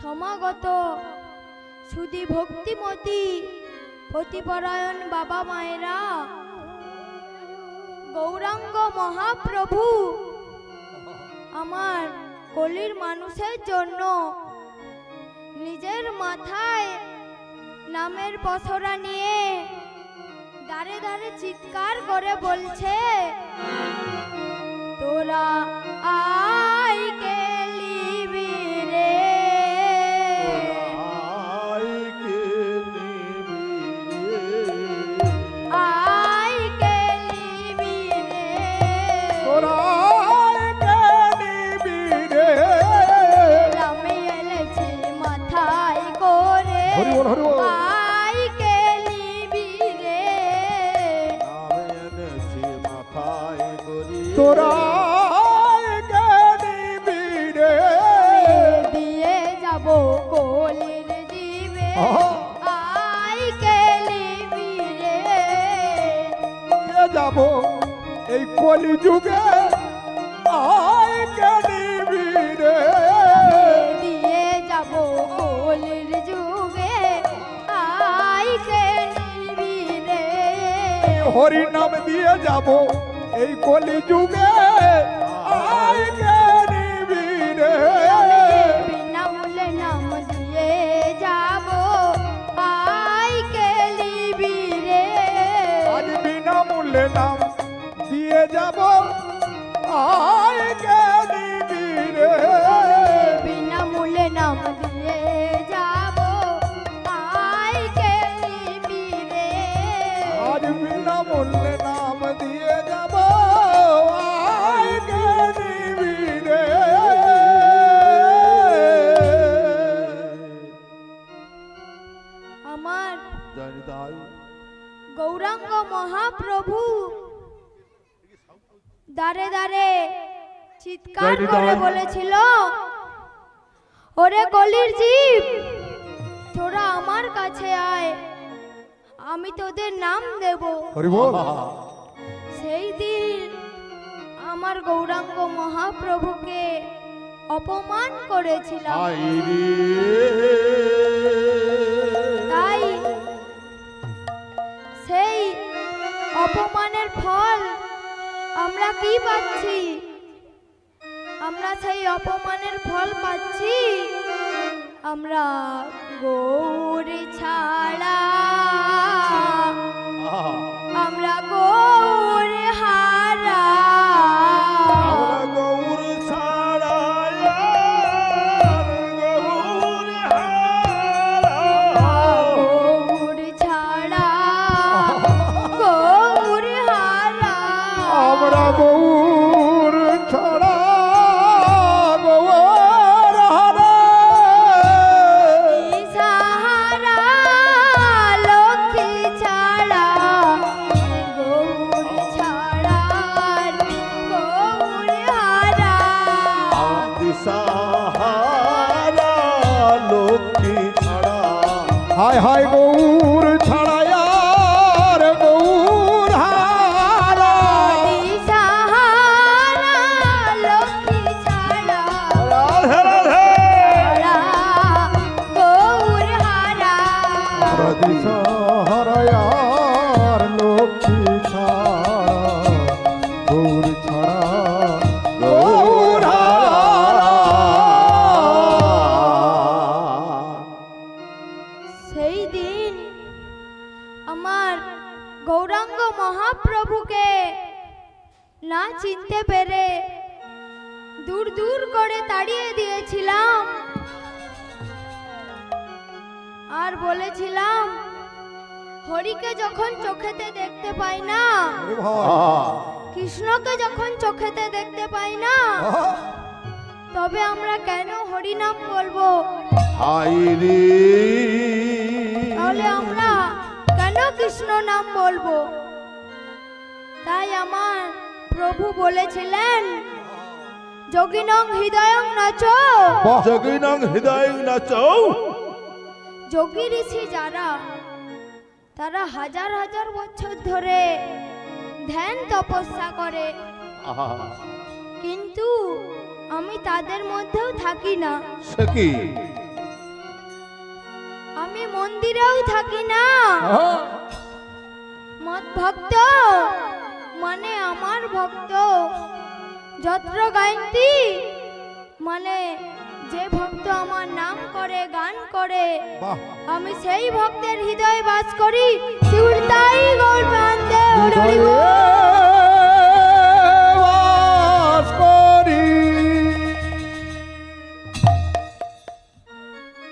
সমাগত। সুদী ভক্তিমতী প্রতিপরায়ণ বাবা মায়েরা, গৌরাঙ্গ মহাপ্রভু, আমার কলির মানুষের জন্য নিজের মাথায় নামের পসরা নিয়ে দাঁড়ে দাঁড়ে চিৎকার করে বলছে, তোরা আই কলি যুগে আয় দিয়ে যাব কলির যুগে আই গেলিবি রে হরি নাম দিয়ে যাব এই কলি যুগে করে। বলেছিল ওরে কলির জীব তোরা আমার কাছে আয় আমি তোদের নাম দেব। সেই দিন আমার গৌরাঙ্গ মহাপ্রভুকে অপমান করেছিলাম তাই সেই অপমানের ফল আমরা কি পাচ্ছি? আমরা সেই অপমানের ফল পাচ্ছি। আমরা গৌরী ছাড়া। হায় হায় বউর ছাড়া বউর হারা। রাধে রাধে। ছাড়া হারা। আমরা দিশাহারা লক্ষ্মী বলেছিলাম হরিকে যখন চোখেতে দেখতে পাই না কৃষ্ণকে যখন চোখেতে দেখতে পাই না তবে আমরা কেন হরিনাম বলব? তাহলে আমরা কেন কৃষ্ণ নাম বলব? তাই আমার প্রভু বলেছিলেন যোগিনং হৃদয়ং নাচ। জগিনং হৃদয় নাচৌ। যোগী ঋষি যারা তারা হাজার হাজার বছর ধরে ধ্যান তপস্যা করে। কিন্তু আমি তাদের মধ্যেও থাকি না। আমি মন্দিরেও থাকি না। মত ভক্ত মানে আমার ভক্ত যত্র গায়ন্তি মানে যে ভক্ত আমার নাম করে গান করে আমি সেই ভক্তের হৃদয়ে বাস করি। গৌর প্রান্তে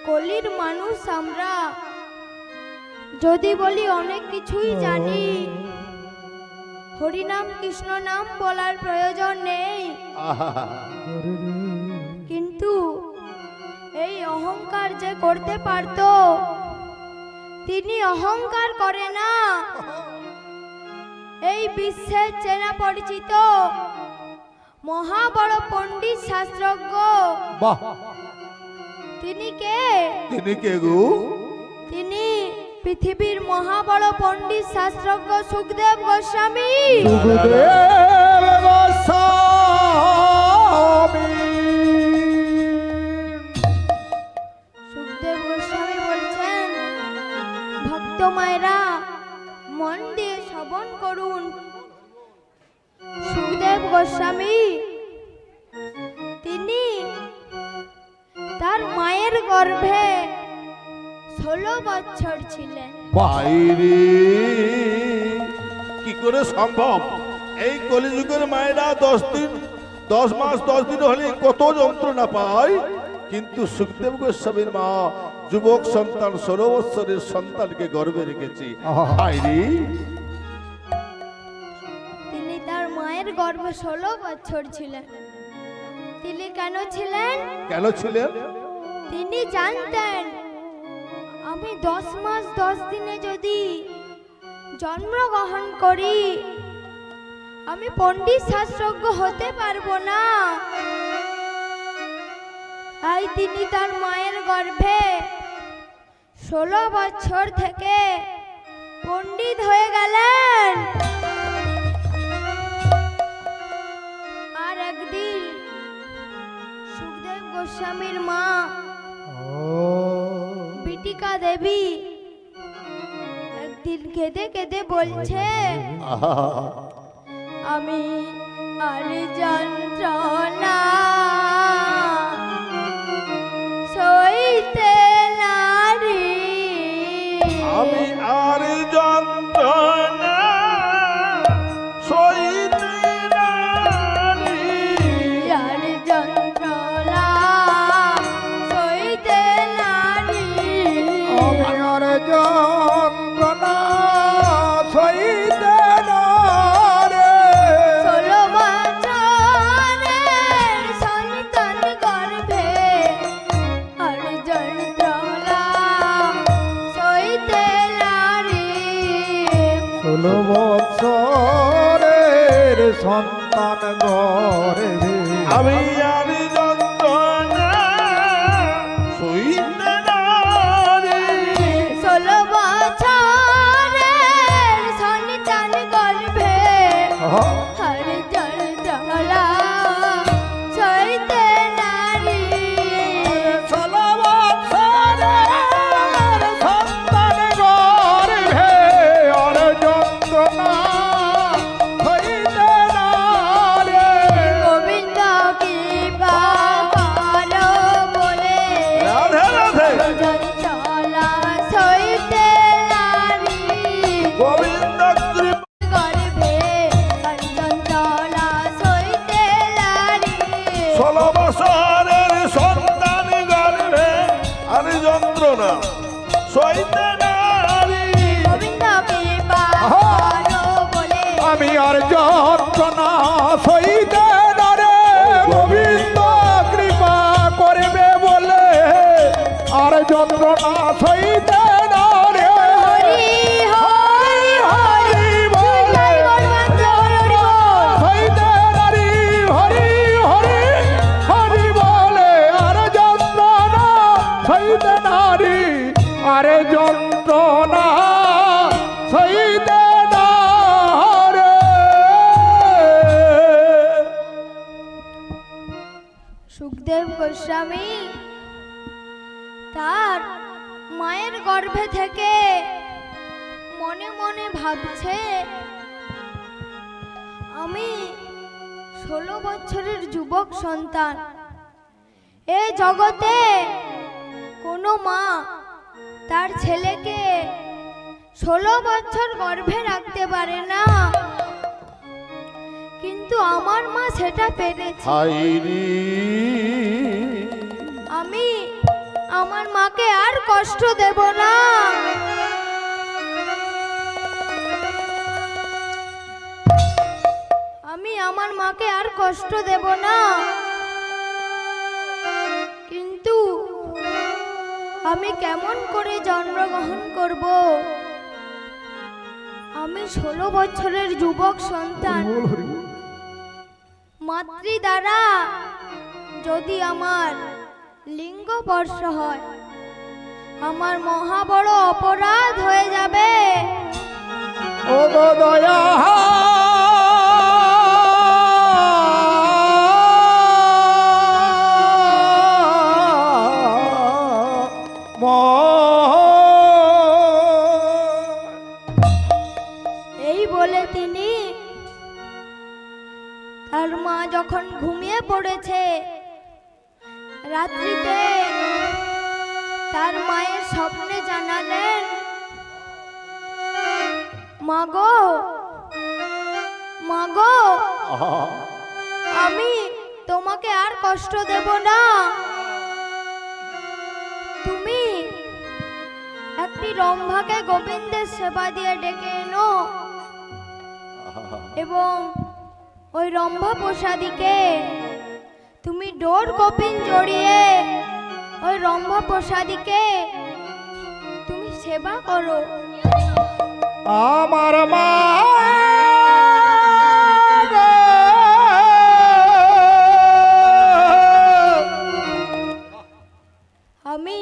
কলির মানুষ আমরা যদি বলি অনেক কিছুই জানি। হরিনাম কৃষ্ণ নাম বলার প্রয়োজন নেই। অহংকার যে করতে পারত তিনি অহংকার করে না। এই বিশ্বের চেনা পরিচিত মহা বড় পণ্ডিত শাস্ত্রজ্ঞ। তিনি কে? তিনি কে গো? তিনি পৃথিবীর মহা বড় পণ্ডিত শাস্ত্রজ্ঞ সুখদেব গোস্বামী। সুখদেব? করে সম্ভব। এই কলিযুগের মায়েরা দশ দিন দশ মাস দশ দিন হলে কত যন্ত্রণা পায়। কিন্তু সুখদেব গোস্বামীর মা যুবক সন্তান ষোলো বৎসরের সন্তানকে গর্বে রেখেছি। তিনি তার মায়ের গর্ভে ষোলো বছর ছিলেন। তিনি কেন ছিলেন? কেন ছিলেন? তিনি জানতেন আমি দশ মাস দশ দিনে যদি জন্মগ্রহণ করি। আমি পণ্ডিত শাস্ত্রজ্ঞ হতে পারব না। তাই তিনি তার মায়ের গর্ভে ষোলো বছর থেকে পণ্ডিত হয়ে গেলেন। আর একদিন সুখদেব গোস্বামীর মা বিটিকা দেবী একদিন কেঁদে কেঁদে বলছে আমি আর যন্ত্রণা সইতে নারী আমি আর যন্ত্রণা সইতে নারি। আর যন্ত্রণা সইতে নারী আমি আর যন্ত্রণা বৎসরের সুখদেব গোস্বামী, তার মায়ের গর্ভে থেকে মনে মনে ভাবছে, আমি ষোলো বছরের যুবক সন্তান। এ জগতে কোনো মা তার ছেলেকে ষোলো বছর গর্ভে রাখতে পারে না। কিন্তু আমার মা সেটা পেরেছে। আমি আমার মাকে আর কষ্ট দেব না। আমি আমার মাকে আর কষ্ট দেব না। কিন্তু আমি কেমন করে জন্মগ্রহণ করব? আমি ষোলো বছরের যুবক সন্তান। মাতৃ দ্বারা যদি আমার লিঙ্গ স্পর্শ হয় আমার মহা বড় অপরাধ হয়ে যাবে। ও দয়া এই বলে তিনি তার মা যখন ঘুমিয়ে পড়েছে, রাত্রিতে তার মায়ের স্বপ্নে জানালেন মাগো মাগো আমি তোমাকে আর কষ্ট দেব না। তুমি একটি রম্ভাকে গোবিন্দের সেবা দিয়ে ডেকে এনো এবং ওই রম্ভা প্রসাদীকে। তুমি ডোর কপিন জড়িয়ে ওই রম্ভা প্রসাদীকে তুমি সেবা করো। আমার মা আমি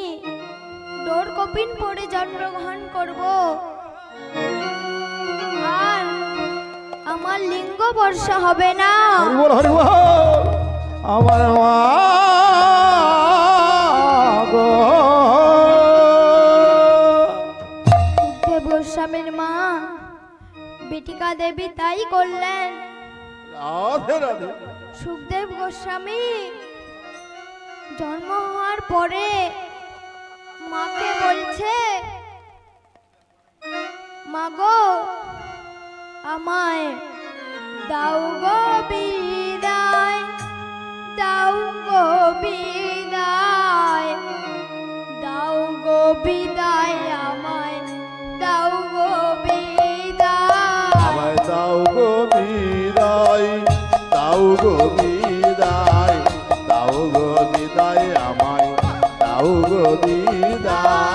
ডোর কপিন পরে জন্মগ্রহণ করব। আমার লিঙ্গ বর্ষা হবে না। আমার মা গোস্বামীর মা বেটিকা দেবী তাই করলেন। সুখদেব গোস্বামী জন্ম হওয়ার পরে মাকে বলছে মাগো আমায় দাও গো বিদায়, দাও গো বিদায়, দাও গো বিদায় আমায়, দাও গো বিদায়। আমায় দাও গো বিদায়, দাও গো বিদায়, দাও গো বিদায় আমায়, দাও গো বিদায়।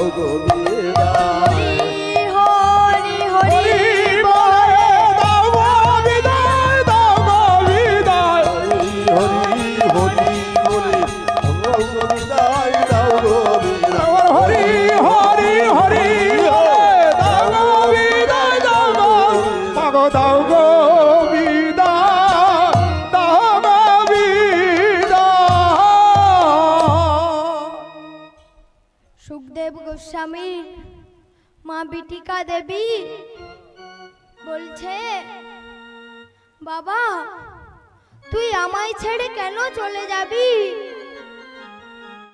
দাও গো মা দেবী বলছে বাবা তুই আমায় ছেড়ে কেন চলে যাবি?